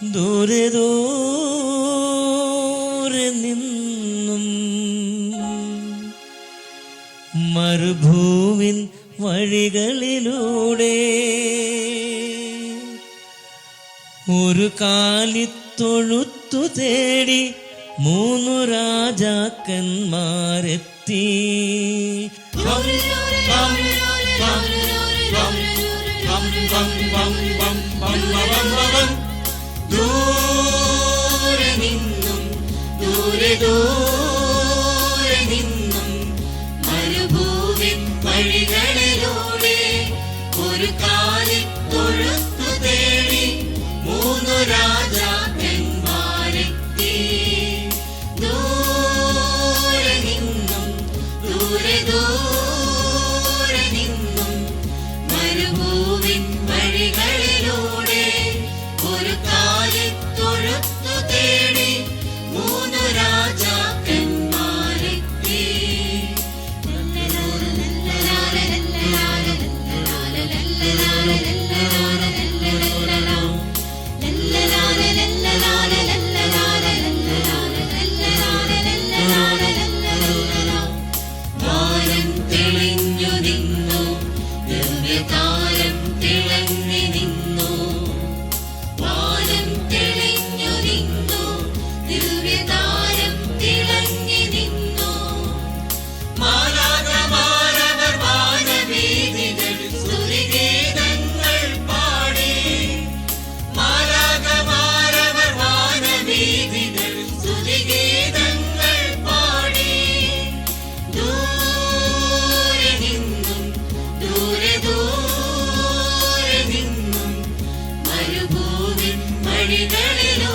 ദൂരെ ദൂരെ നിന്നും മരുഭൂവിൻ വഴികളിലൂടെ ഒരു കാലി കാലിത്തൊഴുത്തു തേടി മൂന്നു രാജാക്കന്മാരെത്തി. Bum bum bum bum bum bum bum bum ദൂരെ നിന്നും ദൂരെ ദൂരെ നിന്നും മരുഭൂവിൻ വഴികളിലൂടെ ഒരു കാ Nanny, Nanny.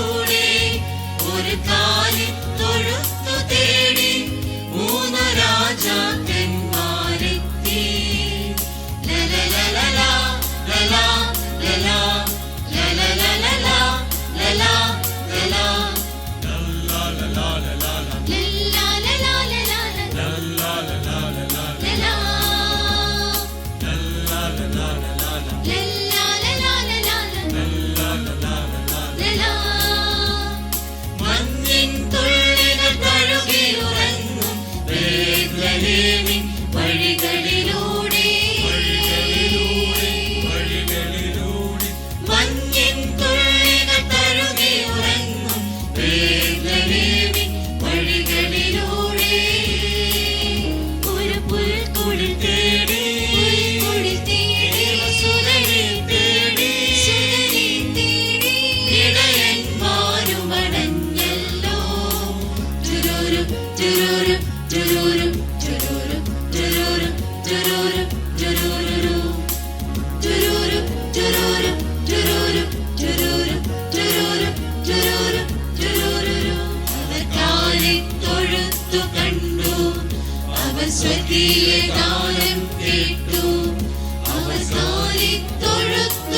അവർ സ്വർഗീയ ഗാനം കേട്ടു.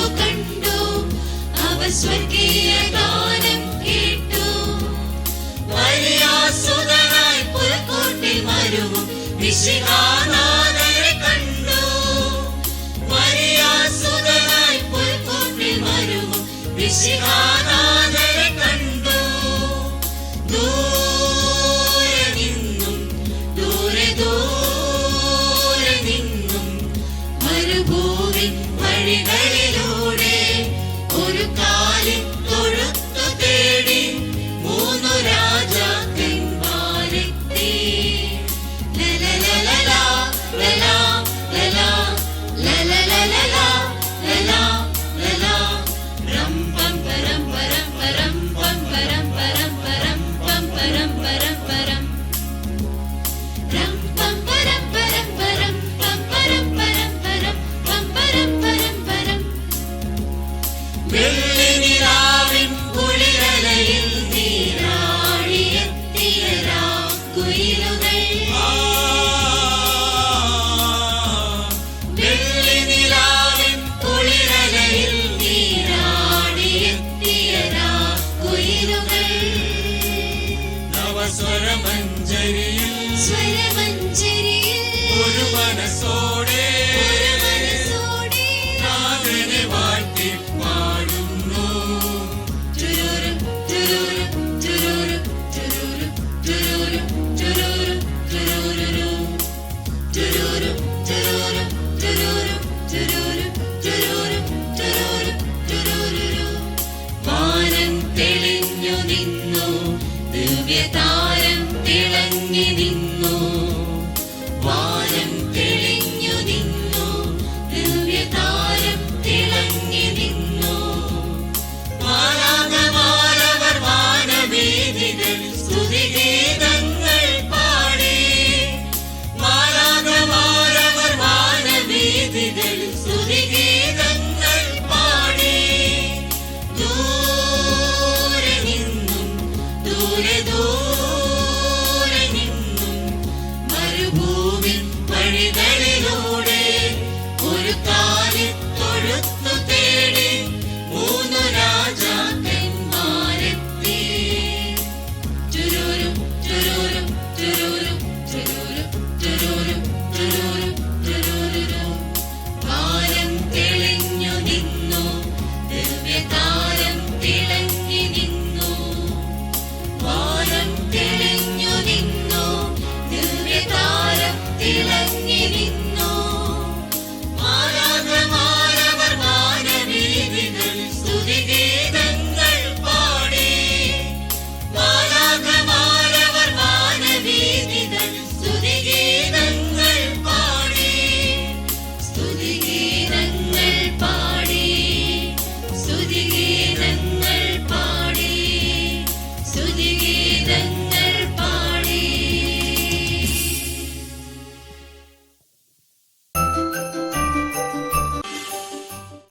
കണ്ടു. അവർ സ്വർഗീയ very, very.